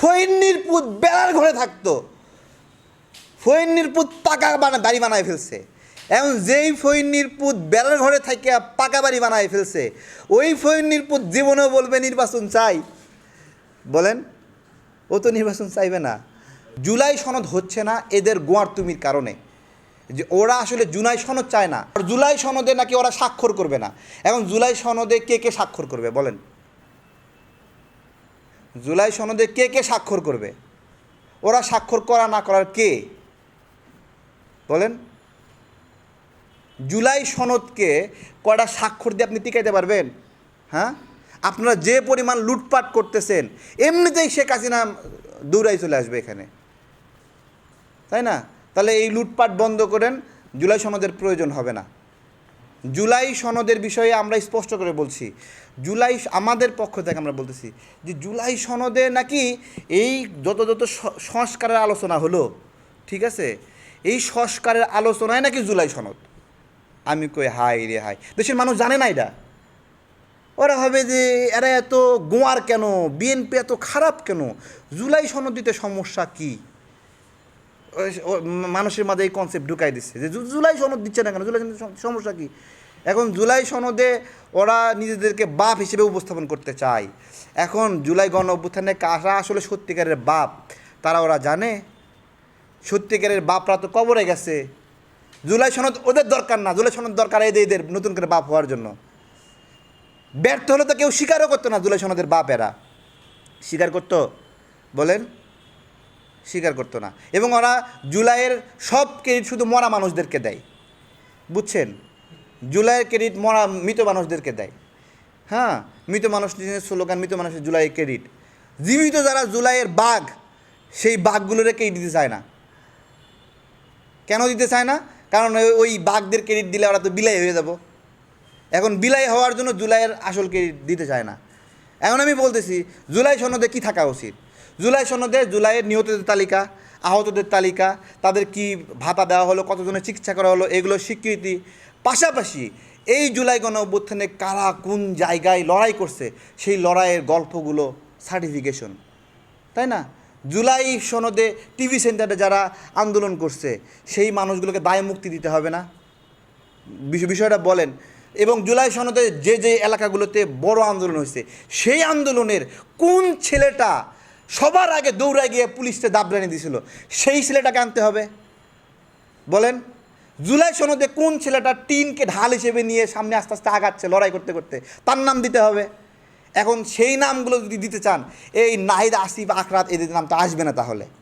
ফৈন্নির পুত বেড়ার ঘরে থাকতো। ফৈন্নির পুত পাকা বানা বাড়ি বানায় ফেলছে। এখন যেই ফৈন্নির পুত বেড়ার ঘরে থাকে পাকা বাড়ি বানায় ফেলছে, ওই ফৈন্নির পুত জীবনেও বলবে, নির্বাচন চাই। বলেন, ও তো নির্বাচন চাইবে না। জুলাই সনদ হচ্ছে না এদের গোয়ার তুমির কারণে। যে ওরা আসলে জুলাই সনদ চায় না। আর জুলাই সনদে নাকি ওরা স্বাক্ষর করবে না। এখন জুলাই সনদে কে কে স্বাক্ষর করবে বলেন? জুলাই সনদে কে কে স্বাক্ষর করবে? ওরা স্বাক্ষর করা না করার কে? বলেন। জুলাই সনদকে কয়টা স্বাক্ষর দিয়ে আপনি টিকাইতে পারবেন? হ্যাঁ? আপনারা যে পরিমাণ লুটপাট করতেছেন, এমনিতেই শেখ হাসিনা দৌড়াই চলে আসবে এখানে। তাই না? তাহলে এই লুটপাট বন্ধ করেন, জুলাই সনদের প্রয়োজন হবে না। জুলাই সনদের বিষয়ে আমরা স্পষ্ট করে বলছি। জুলাই আমাদের পক্ষ থেকে আমরা বলতেছি যে জুলাই সনদে নাকি এই যত যত সংস্কারের আলোচনা হলো, ঠিক আছে? এই সংস্কারের আলোচনায় নাকি জুলাই সনদ? আমি কই হাই রে হাই দেশের মানুষ জানে না এটা। ওরা হবে যে এরা এত গোয়ার কেন? বিএনপি এত খারাপ কেন? জুলাই সনদ দিতে সমস্যা কী? মানুষের মাঝে এই কনসেপ্ট ঢুকাই দিচ্ছে যে জুলাই সনদ দিচ্ছে না কেন? জুলাই সমস্যা কি? এখন জুলাই সনদে ওরা নিজেদেরকে বাপ হিসেবে উপস্থাপন করতে চায়। এখন জুলাই গণ অভ্যুত্থানে কারা আসলে সত্যিকারের বাপ, তারা ওরা জানে। সত্যিকারের বাপরা তো কবরে গেছে। জুলাই সনদ ওদের দরকার না। জুলাই সনদ দরকার এদের এদের নতুন করে বাপ হওয়ার জন্য। ব্যর্থ হলে তো কেউ স্বীকারও করতো না জুলাই সনদের বাপ এরা স্বীকার করতো? বলেন। স্বীকার করতো না। এবং ওরা জুলাইয়ের সব ক্রেডিট শুধু মরা মানুষদেরকে দেয়। বুঝছেন? জুলাইয়ের ক্রেডিট মরা মৃত মানুষদেরকে দেয়। হ্যাঁ মৃত মানুষ স্লোগান, মৃত মানুষের জুলাইয়ের ক্রেডিট জীবিত যারা জুলাইয়ের বাঘ, সেই বাঘগুলোরে ক্রেডিট দিতে চায় না। কেন দিতে চায় না? কারণ ওই- ওই বাঘদের ক্রেডিট দিলে ওরা তো বিলাই হয়ে যাব। এখন বিলাই হওয়ার জন্য জুলাইয়ের আসল ক্রেডিট দিতে চায় না। এখন আমি বলতেছি, জুলাই সনদে কি থাকা উচিত? জুলাই সনদে জুলাইয়ের নিহতদের তালিকা, আহতদের তালিকা, তাদের কি ভাতা দেওয়া হলো, কতজনের চিকিৎসা করা হলো, এগুলো স্বীকৃতি। পাশাপাশি এই জুলাই গণ অভ্যুত্থানে কারা কোন জায়গায় লড়াই করছে, সেই লড়াইয়ের গল্পগুলো সার্টিফিকেশন তাই না? জুলাই সনদে টিভি সেন্টারে যারা আন্দোলন করছে, সেই মানুষগুলোকে দায় মুক্তি দিতে হবে না? বিষ- বিষয়টা বলেন। এবং জুলাই সনদে যে যে এলাকাগুলোতে বড় আন্দোলন হয়েছে, সেই আন্দোলনের কোন ছেলেটা সবার আগে দৌড়ায় গিয়ে পুলিশকে দাবরানি দিয়েছিল সেই ছেলেটাকে আনতে হবে। বলেন, জুলাই সনদে কোন ছেলেটা টিনকে ঢাল হিসেবে নিয়ে সামনে আস্তে আস্তে আগাচ্ছে লড়াই করতে করতে, তার নাম দিতে হবে। এখন সেই নামগুলো যদি দিতে চান, এই নাহিদ, আসিফ আখরাত এদের নাম তো আসবে না তাহলে।